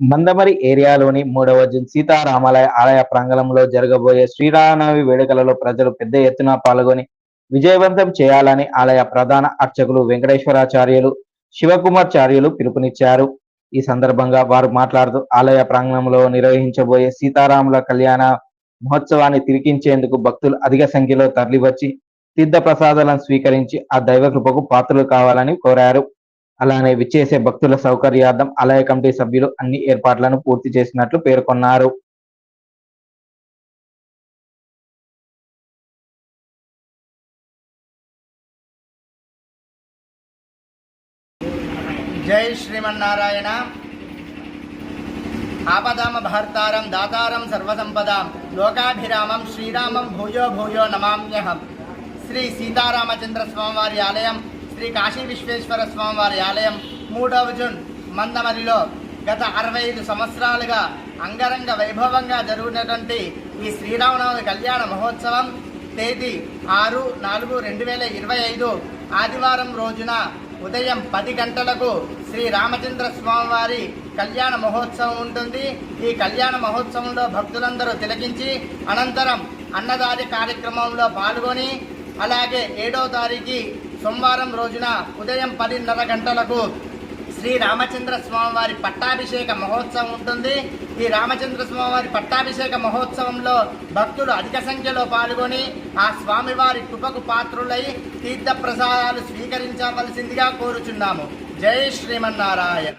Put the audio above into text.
మందమరి ఏరియాలోని మూడవ సీతారామాలయ ఆలయ ప్రాంగణంలో జరగబోయే శ్రీరామనవమి వేడుకలలో ప్రజలు పెద్ద ఎత్తున పాల్గొని విజయవంతం చేయాలని ఆలయ ప్రధాన అర్చకులు వెంకటేశ్వరాచార్యులు శివకుమార్చార్యులు పిలుపునిచ్చారు. ఈ సందర్భంగా వారు మాట్లాడుతూ ఆలయ ప్రాంగణంలో నిర్వహించబోయే సీతారాముల కళ్యాణ మహోత్సవాన్ని తిరిగించేందుకు భక్తులు అధిక సంఖ్యలో తరలివచ్చి తీర్థ ప్రసాదాలను స్వీకరించి ఆ దైవ కృపకు పాత్రలు కావాలని కోరారు. అలానే విచ్చేసే భక్తుల సౌకర్యార్థం ఆలయ కమిటీ సభ్యులు అన్ని ఏర్పాట్లను పూర్తి చేసినట్లు పేర్కొన్నారు. జై శ్రీమన్నారాయణ. ఆపదామ భర్తారం దాతారం సర్వసంపదాం. లోకాభిరామం శ్రీరామం భూయో భూయో నమామ్యహం. శ్రీ సీతారామచంద్ర స్వామివారి ఆలయం శ్రీ కాశీ విశ్వేశ్వర స్వామివారి ఆలయం మూడవ జూన్ మందమరిలో గత అరవై ఐదు సంవత్సరాలుగా అంగరంగ వైభవంగా జరుగుతున్నటువంటి ఈ శ్రీరామనవమి కళ్యాణ మహోత్సవం తేదీ ఆరు నాలుగు రెండు వేల ఇరవై ఐదు ఆదివారం రోజున ఉదయం పది గంటలకు శ్రీ రామచంద్ర స్వామివారి కళ్యాణ మహోత్సవం ఉంటుంది. ఈ కళ్యాణ మహోత్సవంలో భక్తులందరూ తిలకించి అనంతరం అన్నదారి కార్యక్రమంలో పాల్గొని అలాగే ఏడో తారీఖు సోమవారం రోజున ఉదయం పదిన్నర గంటలకు శ్రీ రామచంద్ర స్వామివారి పట్టాభిషేక మహోత్సవం ఉంటుంది. ఈ రామచంద్ర స్వామివారి పట్టాభిషేక మహోత్సవంలో భక్తులు అధిక సంఖ్యలో పాల్గొని ఆ స్వామివారి కృపకు పాత్రులై తీర్థ ప్రసాదాలు స్వీకరించవలసిందిగా కోరుచున్నాము. జై శ్రీమన్నారాయణ.